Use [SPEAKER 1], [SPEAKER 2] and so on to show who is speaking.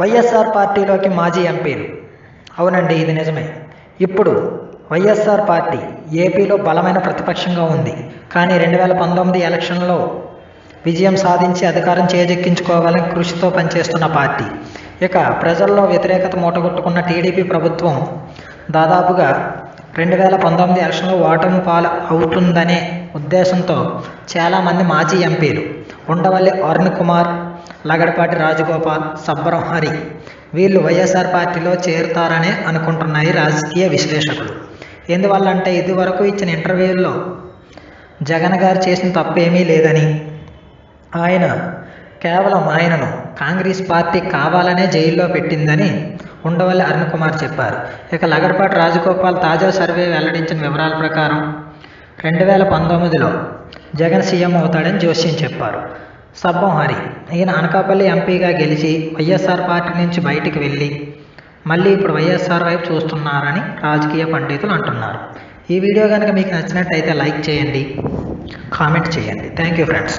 [SPEAKER 1] వైఎస్ఆర్ పార్టీలోకి మాజీ ఎంపీలు. అవునండి ఇది నిజమే. ఇప్పుడు వైఎస్ఆర్ పార్టీ ఏపీలో బలమైన ప్రతిపక్షంగా ఉంది. కానీ రెండు వేల పంతొమ్మిది ఎలక్షన్లో విజయం సాధించి అధికారం చేజెక్కించుకోవాలని కృషితో పనిచేస్తున్న పార్టీ. ఇక ప్రజల్లో వ్యతిరేకత మూటగొట్టుకున్న టీడీపీ ప్రభుత్వం దాదాపుగా రెండు వేల పంతొమ్మిది ఎలక్షన్లో ఓటమి పాలు అవుతుందనే ఉద్దేశంతో చాలామంది మాజీ ఎంపీలు ఉండవల్లి అరుణ్ కుమార్ లగడపాటి రాజగోపాల్ సబ్బరం హరి వీళ్ళు వైఎస్ఆర్ పార్టీలో చేరుతారనే అనుకుంటున్నాయి రాజకీయ విశ్లేషకులు. ఎందువల్ల అంటే ఇదివరకు ఇచ్చిన ఇంటర్వ్యూల్లో జగన్ గారు చేసిన తప్పేమీ లేదని. ఆయన కేవలం ఆయనను కాంగ్రెస్ పార్టీ కావాలనే జైల్లో పెట్టిందని ఉండవల్లి అరుణ్ కుమార్ చెప్పారు. ఇక లగడపాటి రాజగోపాల్ తాజా సర్వే వెల్లడించిన వివరాల ప్రకారం రెండు వేల పంతొమ్మిదిలో జగన్ సీఎం అవుతాడని జోస్యం చెప్పారు. సబ్బం హరి. ఈయన అనకాపల్లి ఎంపీగా గెలిచి వైఎస్ఆర్ పార్టీ నుంచి బయటికి వెళ్ళి మళ్ళీ ఇప్పుడు వైఎస్ఆర్ వైపు చూస్తున్నారని రాజకీయ పండితులు అంటున్నారు. ఈ వీడియో కనుక మీకు నచ్చినట్టయితే లైక్ చేయండి కామెంట్ చేయండి. Thank you friends.